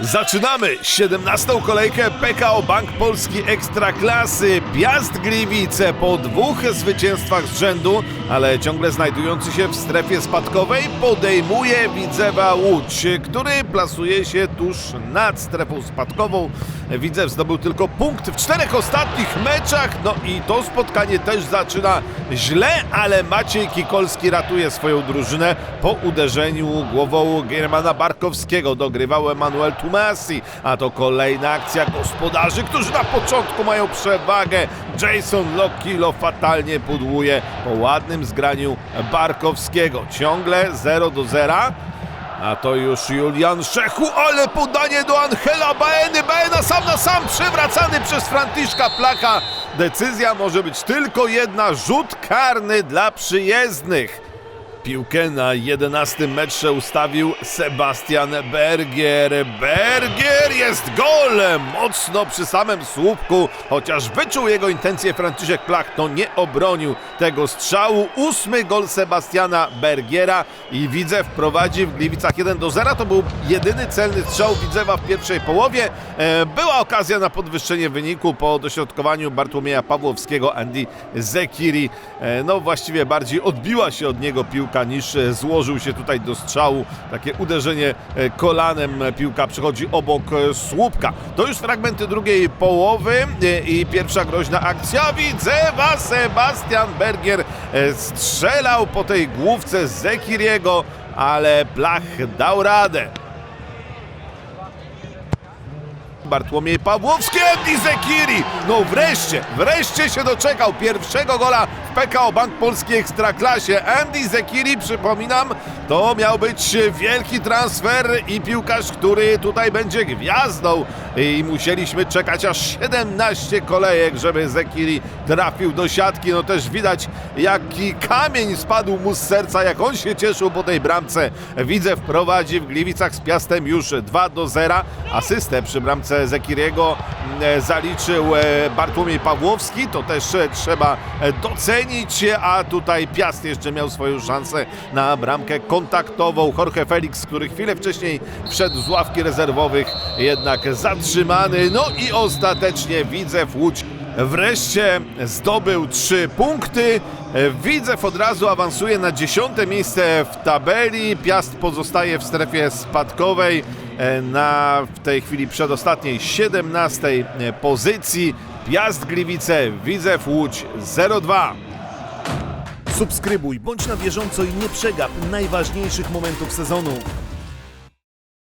Zaczynamy 17. kolejkę PKO Bank Polski Ekstraklasy. Piast Gliwice po dwóch zwycięstwach z rzędu, ale ciągle znajdujący się w strefie spadkowej, podejmuje Widzewa Łódź, który plasuje się tuż nad strefą spadkową. Widzew zdobył tylko punkt w czterech ostatnich meczach, no i to spotkanie też zaczyna źle, ale Maciej Kikolski ratuje swoją drużynę po uderzeniu głową Germana Barkowskiego. Dogrywał Emanuel Tumasi, a to kolejna akcja gospodarzy, którzy na początku mają przewagę. Jason Lokilo fatalnie pudłuje po ładnym zgraniu Barkowskiego. Ciągle 0 do 0. A to już Julian Szechu, ale podanie do Angela Baeny. Baena sam na sam przewracany przez Franciszka Plaka. Decyzja może być tylko jedna, rzut karny dla przyjezdnych. Piłkę na 11 metrze ustawił Sebastian Bergier. Bergier jest gol! Mocno przy samym słupku, chociaż wyczuł jego intencje Franciszek Plach, to nie obronił tego strzału. Ósmy gol Sebastiana Bergiera i Widzew prowadzi w Gliwicach 1 do 0. To był jedyny celny strzał Widzewa w pierwszej połowie. E, Była okazja na podwyższenie wyniku po dośrodkowaniu Bartłomieja Pawłowskiego, Andy Zekiri. E, No właściwie bardziej odbiła się od niego piłka niż e, złożył się tutaj do strzału. Takie uderzenie e, kolanem, piłka przychodzi obok e, słupka. To już fragmenty drugiej połowy i pierwsza groźna akcja. Widzewa Sebastian Bergier strzelał po tej główce Zekiriego, ale Blach dał radę. Bartłomiej Pawłowski, Andy Zekiri. No wreszcie, wreszcie się doczekał pierwszego gola w PKO Bank Polski Ekstraklasie. Andy Zekiri, przypominam, to miał być wielki transfer i piłkarz, który tutaj będzie gwiazdą. I musieliśmy czekać aż 17 kolejek, żeby Zekiri trafił do siatki. No też widać, jaki kamień spadł mu z serca, jak on się cieszył po tej bramce. Widzę, wprowadzi w Gliwicach z Piastem już 2 do 0. Asystę przy bramce Zekiriego e, zaliczył e, Bartłomiej Pawłowski. To też e, trzeba docenić, a tutaj Piast jeszcze miał swoją szansę na bramkę kontaktową. Jorge Felix, który chwilę wcześniej wszedł z ławki rezerwowych, jednak zatrzymany. No i ostatecznie Widzew Łódź wreszcie zdobył trzy punkty. Widzew od razu awansuje na dziesiąte miejsce w tabeli. Piast pozostaje w strefie spadkowej e, na w tej chwili przedostatniej 17 pozycji. Piast Gliwice, Widzew Łódź 0-2. Subskrybuj, bądź na bieżąco i nie przegap najważniejszych momentów sezonu.